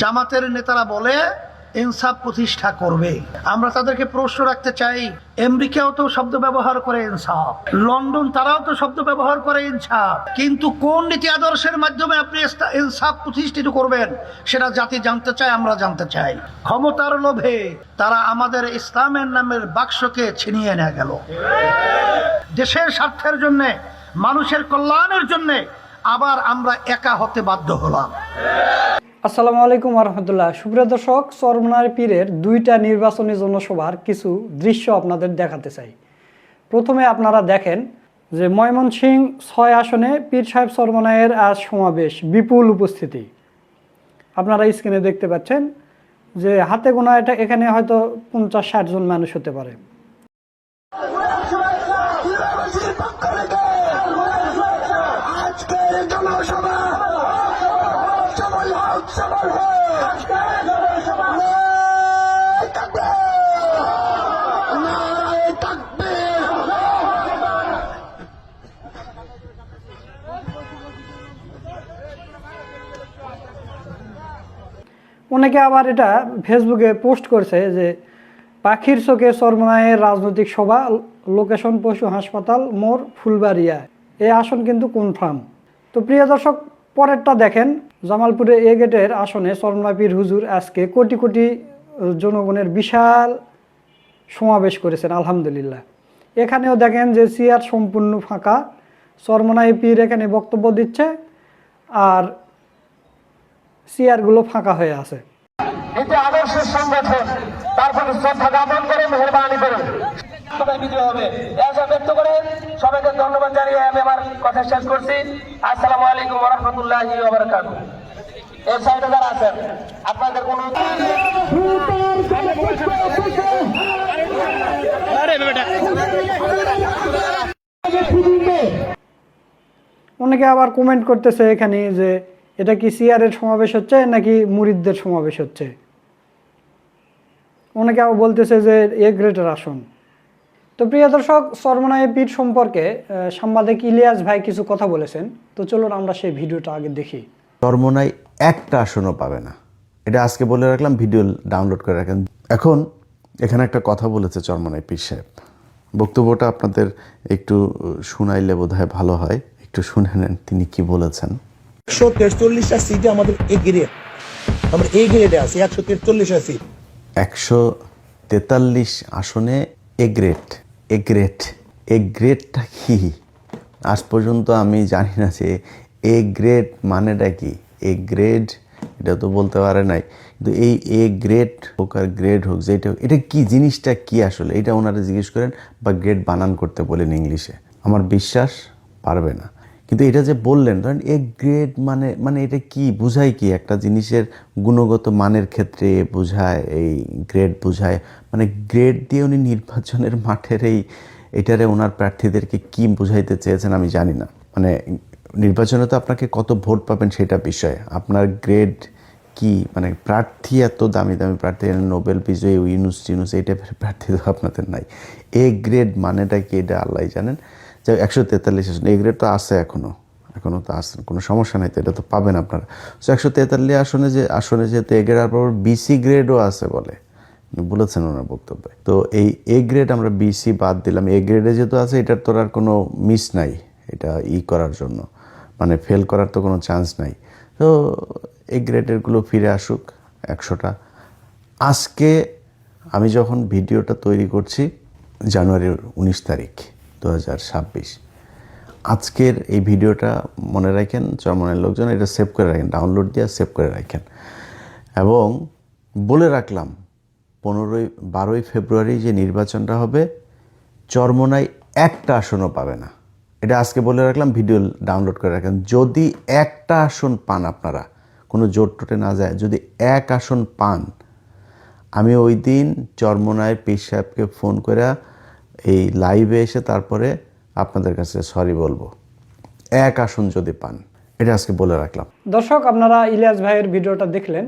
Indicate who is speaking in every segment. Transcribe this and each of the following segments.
Speaker 1: জামাতের নেতারা বলে, ইনসাফ প্রতিষ্ঠা করবে। আমরা তাদেরকে প্রশ্ন রাখতে চাই, আমেরিকাও তো শব্দ ব্যবহার করে ইনসাফ। লন্ডন তারাও তো শব্দ ব্যবহার করে ইনসাফ। কিন্তু কোন নীতি আদর্শের মাধ্যমে আপনি ইনসাফ প্রতিষ্ঠিত করবেন, সেটা জাতি জানতে চায়, আমরা জানতে চাই। ক্ষমতার লোভে তারা আমাদের ইসলামের নামের বাক্সকে ছিনিয়ে নিয়ে গেল। দেশের স্বার্থের জন্য, মানুষের কল্যাণের জন্য আবার আমরা একা হতে বাধ্য হলাম।
Speaker 2: আসসালামু আলাইকুম রহমতুল্লাহ সুপ্রিয় দর্শক, চরমনার পীরের দুইটা নির্বাচনী জনসভার কিছু দৃশ্য আপনাদের দেখাতে চাই। প্রথমে আপনারা দেখেন যে ময়মনসিং ছয় আসনে পীর সাহেব চরমনায়ের আজ সমাবেশ, বিপুল উপস্থিতি। আপনারা স্ক্রিনে দেখতে পাচ্ছেন যে হাতে গোনা এটা এখানে হয়তো পঞ্চাশ ষাট জন মানুষ হতে পারে। অনেকে আবার এটা ফেসবুকে পোস্ট করছে যে, পাখির চোখে চরমনায়ের রাজনৈতিক সভা, লোকেশন পশু হাসপাতাল, মোর ফুলবাড়িয়া। এই আসন কিন্তু কনফার্ম তো প্রিয় দর্শক পরেরটা দেখেন জামালপুরে এ গেটের আসনে চরমনাপীর হুজুর আজকে কোটি কোটি জনগণের বিশাল সমাবেশ করেছেন, আলহামদুলিল্লাহ। এখানেও দেখেন যে চেয়ার সম্পূর্ণ ফাঁকা চরমনাই পীর এখানে বক্তব্য দিচ্ছে, আর চেয়ারগুলো ফাঁকা হয়ে আছে।
Speaker 3: এটি আদর্শের সংগঠন, তারপরে শ্রদ্ধা জ্ঞাপন করে, মেহরবানি সবাই বিজয় হবে। এসব ব্যক্ত করে সবাইকে ধন্যবাদ জানিয়ে আমি আমার কথা শেষ করছি। আসসালামু আলাইকুম রহমতুল্লাহ ওবরাকাত এর সাইডে যারা আছেন, আপনাদের কোনো
Speaker 2: অনেকে আবার কমেন্ট করতেছে এখানে যে, এটা কি সিআরের সমাবেশ হচ্ছে নাকি মুরিদদের সমাবেশ হচ্ছে? অনেকে আবার বলতেছে যে, এ গ্রেটার আসন। তো প্রিয় দর্শক সরমনায় পীর সম্পর্কে সাংবাদিক ইলিয়াস ভাই কিছু কথা বলেছেন। তো চলুন আমরা সেই ভিডিওটা আগে দেখি।
Speaker 4: চরমোনাই একটা আসনও পাবে না। এটা আজকে বলে রাখলাম ভিডিও ডাউনলোড করে রাখেন। এখন এখানে একটা কথা বলেছে চরমোনাই পীর সাহেব। বক্তব্যটা আপনাদের একটু শুনাইলে বোধ হয় ভালো হয়। একটু শুনে নেন তিনি কি বলেছেন।
Speaker 5: একশো তেরচল্লিশটা সিটে আমাদের এ গ্রেড আমরা এ গ্রেডে আছি একশো তেরচল্লিশটা সিট।
Speaker 4: একশো তেতাল্লিশ আসনে এ গ্রেড এ গ্রেট এ গ্রেটটা কি আজ পর্যন্ত আমি জানি না যে এ গ্রেড মানেটা কি? এ গ্রেড এটা তো বলতে পারে নাই। কিন্তু এই এ গ্রেড হোক আর গ্রেড হোক, যেটা হোক, এটা কী জিনিসটা কি আসলে? এটা ওনারা জিজ্ঞেস করেন বা গ্রেড বানান করতে বলেন ইংলিশে। আমার বিশ্বাস পারবে না। কিন্তু এটা যে বললেন ধরেন এ গ্রেড মানে মানে এটা কি, বোঝায় কি? একটা জিনিসের গুণগত মানের ক্ষেত্রে বোঝায়, এই গ্রেড বোঝায়। মানে গ্রেড দিয়ে উনি নির্বাচনের মাঠের এই, এটারে ওনার প্রার্থীদেরকে কি বুঝাইতে চেয়েছেন আমি জানি না। মানে নির্বাচনে তো আপনাকে কত ভোট পাবেন সেটা বিষয়। আপনার গ্রেড কি? মানে প্রার্থী এত দামি দামি প্রার্থী নোবেল বিজয়ী, ইউনুস টিনুস এই টাইপের প্রার্থী তো আপনাদের নাই। এ গ্রেড মানেটা কি? এটা আল্লাহ জানেন। যে একশো তেতাল্লিশ আসন এ গ্রেড তো আছে এখনও এখনও তো আসেন কোনো সমস্যা নাই তো, এটা তো পাবেন আপনারা। তো একশো তেতাল্লিশ আসনে যে, আসনে যেহেতু এ গ্রেড আর বিসি গ্রেডও আছে বলে বলেছেন ওনার বক্তব্যে। তো এই এ গ্রেড আমরা বিসি বাদ দিলাম এ গ্রেডে যেহেতু আছে, এটার তোর আর কোনো মিস নাই, এটা ই করার জন্য। মানে ফেল করার তো কোনো চান্স নাই। তো এই গ্রেডেরগুলো ফিরে আসুক, একশোটা। আজকে আমি যখন ভিডিওটা তৈরি করছি, জানুয়ারির উনিশ তারিখ দু হাজার ছাব্বিশ। আজকের এই ভিডিওটা মনে রাখেন চরমনের লোকজন, এটা সেভ করে রাখেন, ডাউনলোড দিয়ে সেভ করে রাখেন। এবং বলে রাখলাম, পনেরোই, বারোই ফেব্রুয়ারি যে নির্বাচনটা হবে চরমনায় একটা আসনও পাবে না। এটা আজকে বলে রাখলাম, ভিডিও ডাউনলোড করে রাখেন। যদি একটা আসন পান আপনারা, কোনো জোট টোটে না যায়, যদি এক আসন পান, আমি ওই দিন চরমনায় পীর সাহেবকে ফোন করে এই লাইভে এসে তারপরে আপনাদের কাছে সরি বলব। এক আসন যদি পান, এটা আজকে বলে রাখলাম।
Speaker 2: দর্শক, আপনারা ইলিয়াস ভাইয়ের ভিডিওটা দেখলেন।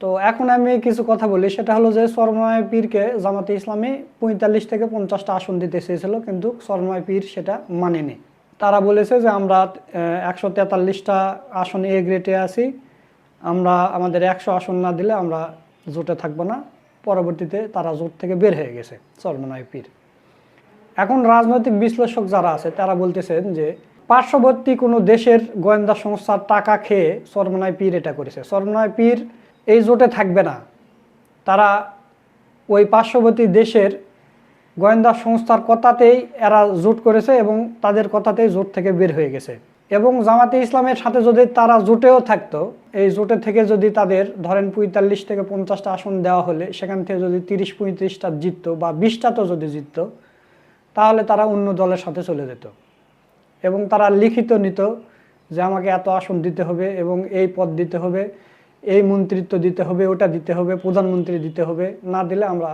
Speaker 2: তো এখন আমি কিছু কথা বলি, সেটা হলো যে সরময় পীরকে জামাতে ইসলামী পঁয়তাল্লিশ থেকে পঞ্চাশটা আসন দিতে চেয়েছিল, কিন্তু সরময় পীর সেটা মানেনি। তারা বলেছে যে আমরা একশো তেতাল্লিশটা আসনে এ গ্রেটে আছি, আমরা আমাদের একশো আসন না দিলে আমরা জোটে থাকব না, পরবর্তীতে তারা জোট থেকে বের হয়ে গেছে চরমনায় পীর। এখন রাজনৈতিক বিশ্লেষক যারা আছে, তারা বলতেছেন যে পার্শ্ববর্তী কোনো দেশের গোয়েন্দা সংস্থার টাকা খেয়ে চরমনায় পীর এটা করেছে। চরমনায় পীর এই জোটে থাকবে না। তারা ওই পার্শ্ববর্তী দেশের গোয়েন্দা সংস্থার কথাতেই এরা জোট করেছে এবং তাদের কথাতেই জোট থেকে বের হয়ে গেছে। এবং জামাতে ইসলামের সাথে যদি তারা জোটেও থাকতো, এই জোটে থেকে যদি তাদের ধরেন পঁয়তাল্লিশ থেকে পঞ্চাশটা আসন দেওয়া হলে, সেখান থেকে যদি তিরিশ পঁয়ত্রিশটা জিততো বা বিশটা তো যদি জিততো তাহলে তারা অন্য দলের সাথে চলে যেত। এবং তারা লিখিত নিত যে আমাকে এত আসন দিতে হবে এবং এই পদ দিতে হবে, এই মন্ত্রিত্ব দিতে হবে, ওটা দিতে হবে, প্রধানমন্ত্রী দিতে হবে, না দিলে আমরা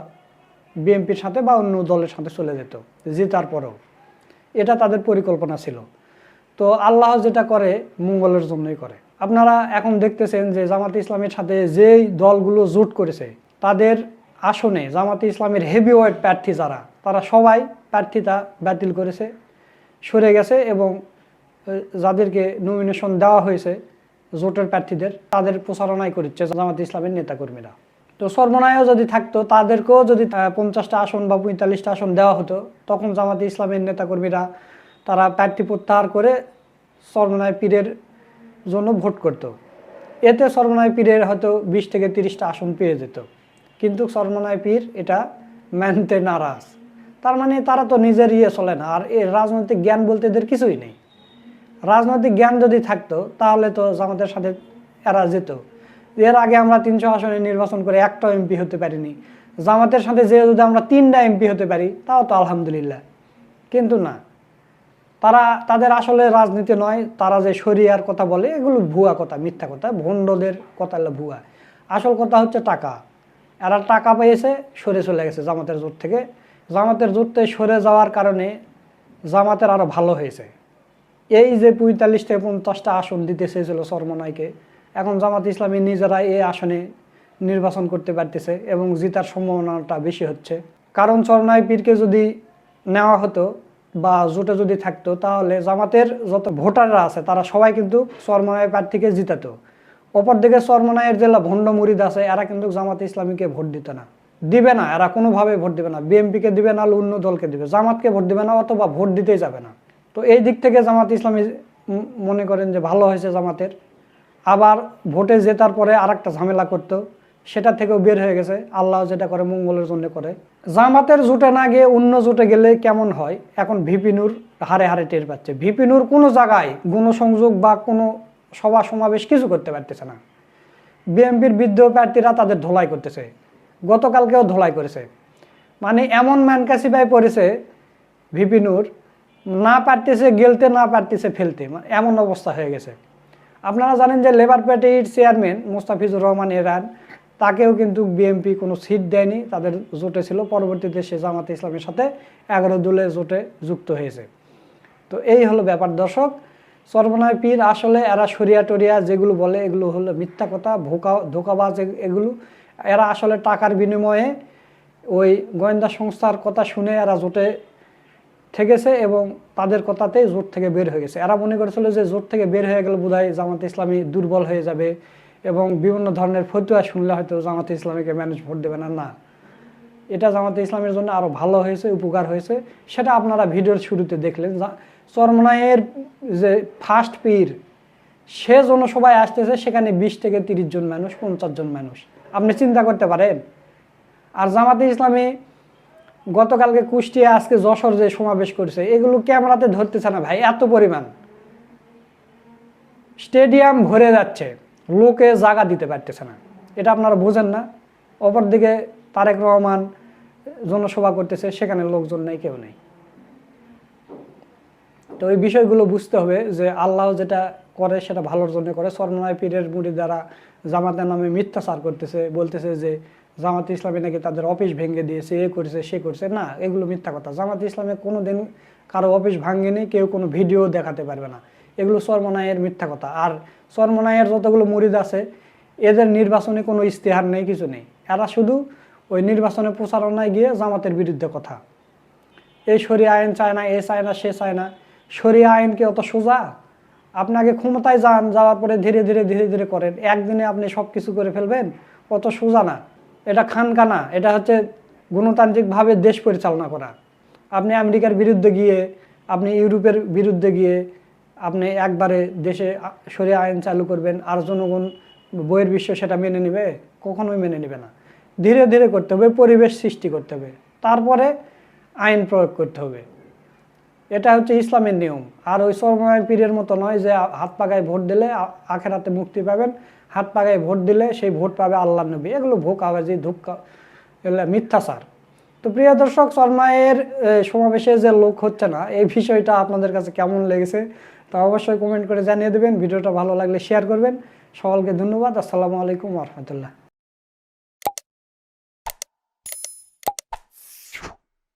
Speaker 2: বিএনপির সাথে বা অন্য দলের সাথে চলে যেত, জেতার পরেও। এটা তাদের পরিকল্পনা ছিল। তো আল্লাহ যেটা করে, মঙ্গলের জন্যই করে। আপনারা এখন দেখতেছেন যে জামাতে ইসলামের সাথে যেই দলগুলো জোট করেছে, তাদের আসনে জামাতে ইসলামের হেভিওয়েট প্রার্থী যারা, তারা সবাই প্রার্থিতা বাতিল করেছে, সরে গেছে এবং যাদেরকে নমিনেশন দেওয়া হয়েছে জোটের প্রার্থীদের, তাদের প্রচারণাই করছে জামাতে ইসলামের নেতাকর্মীরা তো সর্বনায়ও যদি থাকতো, তাদেরকেও যদি পঞ্চাশটা আসন বা পঁয়তাল্লিশটা আসন দেওয়া হতো, তখন জামাতে ইসলামের নেতাকর্মীরা তারা প্রার্থী প্রত্যাহার করে সর্বনায় পীরের জন্য ভোট করত। এতে সর্বনায় পীরের হয়তো বিশ থেকে তিরিশটা আসন পেয়ে যেত কিন্তু সর্বনায় পীর এটা মানতে নারাজ। তার মানে তারা তো নিজের ইয়ে চলে না, আর এর রাজনৈতিক জ্ঞান বলতে এদের কিছুই নেই। রাজনৈতিক জ্ঞান যদি থাকতো, তাহলে তো জামাতের সাথে এরা যেত। এর আগে আমরা তিনশো আসনে নির্বাচন করে একটা এমপি হতে পারিনি। জামাতের সাথে যে যদি আমরা তিনটা এমপি হতে পারি, তাও তো আলহামদুলিল্লাহ। কিন্তু না, তারা, তাদের আসলে রাজনীতি নয়, তারা যে শরিয়ার কথা বলে, এগুলো ভুয়া কথা, মিথ্যা কথা, ভণ্ডদের কথা হলো ভুয়া। আসল কথা হচ্ছে টাকা। এরা টাকা পেয়েছে, সরে চলে গেছে জামাতের জোট থেকে। জামাতের জোট থেকে সরে যাওয়ার কারণে জামাতের আরও ভালো হয়েছে। এই যে পঁয়তাল্লিশ থেকে পঞ্চাশটা আসন দিতে চেয়েছিল সরমনাইকে, এখন জামাত ইসলামী নিজেরা এই আসনে নির্বাচন করতে পারতেছে এবং জিতার সম্ভাবনাটা বেশি হচ্ছে। কারণ চরনাই পীরকে যদি নেওয়া হতো বা জোটে যদি থাকতো, তাহলে জামাতের যত ভোটাররা আছে, তারা সবাই কিন্তু চরমনাই প্রার্থীকে জিতাতো। অপরদিকে চরমনাইয়ের জেলা ভণ্ড মুরিদ আছে, এরা কিন্তু জামাত ইসলামীকে ভোট দিত না। দিবে না, এরা কোনোভাবে ভোট দিবে না। বিএনপিকে দিবে না অন্য দলকে দিবে। জামাতকে ভোট দিবে না অথবা ভোট দিতেই যাবে না। তো এই দিক থেকে জামাত ইসলামী মনে করেন যে ভালো হয়েছে জামাতের। আবার ভোটে জেতার পরে আর একটা ঝামেলা করতো, সেটা থেকেও বের হয়ে গেছে। আল্লাহ যেটা করে মঙ্গলের জন্য করে। জামাতের জুটে না গিয়ে অন্য জুটে গেলে কেমন হয়? এখন ভিপিনুর হারে হারে টের পাচ্ছে। ভিপিনুর কোনো জায়গায় গুণসংযোগ বা কোনো সভা সমাবেশ কিছু করতে পারতেছে না। বিএনপির বিদ্রোহ প্রার্থীরা তাদের ধোলাই করতেছে। গতকালকেও ধোলাই করেছে। মানে এমন ম্যানকাসিবাই পড়েছে ভিপিনুর না পারতেছে গেলতে, না পারতেছে ফেলতে মানে এমন অবস্থা হয়ে গেছে। আপনারা জানেন যে লেবার পার্টির চেয়ারম্যান মোস্তাফিজুর রহমান এরান, তাকেও কিন্তু বিএনপি কোনো সিট দেয়নি। তাদের জোটে ছিল। পরবর্তীতে সে জামাতে ইসলামের সাথে এগারো দলের জোটে যুক্ত হয়েছে। তো এই হলো ব্যাপার দর্শক। সর্বনয় পীর, আসলে এরা সরিয়া টরিয়া যেগুলো বলে, এগুলো হলো মিথ্যা কথা, ভোকা, ধোকাবাজ এগুলো। এরা আসলে টাকার বিনিময়ে ওই গোয়েন্দা সংস্থার কথা শুনে এরা জোটে থেকেছে এবং তাদের কথাতেই জোট থেকে বের হয়ে গেছে। এরা মনে করেছিল যে জোট থেকে বের হয়ে গেলে বোধহয় জামাত ইসলামী দুর্বল হয়ে যাবে এবং বিভিন্ন ধরনের ফতুয়া শুনলে হয়তো জামাতে ইসলামীকে ম্যানেজ ভোট দেবে না। না, এটা জামাতে ইসলামের জন্য আরও ভালো হয়েছে, উপকার হয়েছে। সেটা আপনারা ভিডিওর শুরুতে দেখলেন। চরমনায়ের যে ফার্স্ট পীর, সে জনসভায় আসতেছে, সেখানে বিশ থেকে তিরিশ জন মানুষ, পঞ্চাশ জন মানুষ। আপনি চিন্তা করতে পারেন, আর জামাতে ইসলামী গতকালকে কুষ্টিয়া, আজকে যশোর যে সমাবেশ করছে, এগুলো ক্যামেরাতে ধরতেছে না ভাই, এত পরিমাণ। স্টেডিয়াম ভরে যাচ্ছে, লোকে জায়গা দিতে পারতেছে না। এটা আপনারা বোঝেন না। অপরদিকে তারেক রহমান জনসভা করতেছে, সেখানে লোকজন নেই, কেউ নেই। তো এই বিষয়গুলো বুঝতে হবে যে আল্লাহ যেটা করে সেটা ভালোর জন্য করে। স্বর্ণময় পীরের মুড়ি দ্বারা জামাতের নামে মিথ্যাচার করতেছে, বলতেছে যে জামাত ইসলামী নাকি তাদের অফিস ভেঙে দিয়েছে, এ করেছে, সে করছে। না, এগুলো মিথ্যা কথা। জামাত ইসলামে কোনো দিন কারও অফিস ভাঙেনি, কেউ কোনো ভিডিও দেখাতে পারবে না। এগুলো সর্বনায়ের মিথ্যা কথা। আর সর্বনায়ের যতগুলো মুরিদ আছে, এদের নির্বাচনে কোনো ইস্তেহার নেই, কিছু নেই। এরা শুধু ওই নির্বাচনে প্রচারণায় গিয়ে জামাতের বিরুদ্ধে কথা। এই সরিয়া আইন চায় না, এ চায় না, সে চায় না। সরিয়া আইন কি অত সোজা? আপনাকে ক্ষমতায় যান, যাওয়ার পরে ধীরে ধীরে ধীরে ধীরে করেন। একদিনে আপনি সব কিছু করে ফেলবেন, অত সোজা না। এটা খানকানা, এটা হচ্ছে গণতান্ত্রিকভাবে দেশ পরিচালনা করা। আপনি আমেরিকার বিরুদ্ধে গিয়ে, আপনি ইউরোপের বিরুদ্ধে গিয়ে, আপনি একবারে দেশে সরিয়ে আইন চালু করবেন, আর জনগণ বইয়ের বিশ্ব সেটা মেনে নেবে? কখনোই মেনে নেবে না। ধীরে ধীরে করতে হবে, পরিবেশ সৃষ্টি করতে হবে। তারপরে আইন প্রয়োগ করতে হবে। এটা হচ্ছে ইসলামের নিয়ম। আর ওই সরমায় পীরের মতো নয় যে হাত পাকায় ভোট দিলে আখেরাতে মুক্তি পাবেন হাত পাকায় ভোট দিলে সেই ভোট পাবে আল্লাহ নবী। এগুলো ভোক আওয়াজি ধূপকা এগুলো মিথ্যাচার। তো প্রিয় দর্শক সরমায়ের এ, সমাবেশে যে লোক হচ্ছে না এই বিষয়টা আপনাদের কাছে কেমন লেগেছে তা অবশ্যই কমেন্ট করে জানিয়ে দেবেন। ভিডিওটা ভালো লাগলে শেয়ার করবেন। সকলকে ধন্যবাদ। আসসালামু আলাইকুম রহমতুল্লাহ।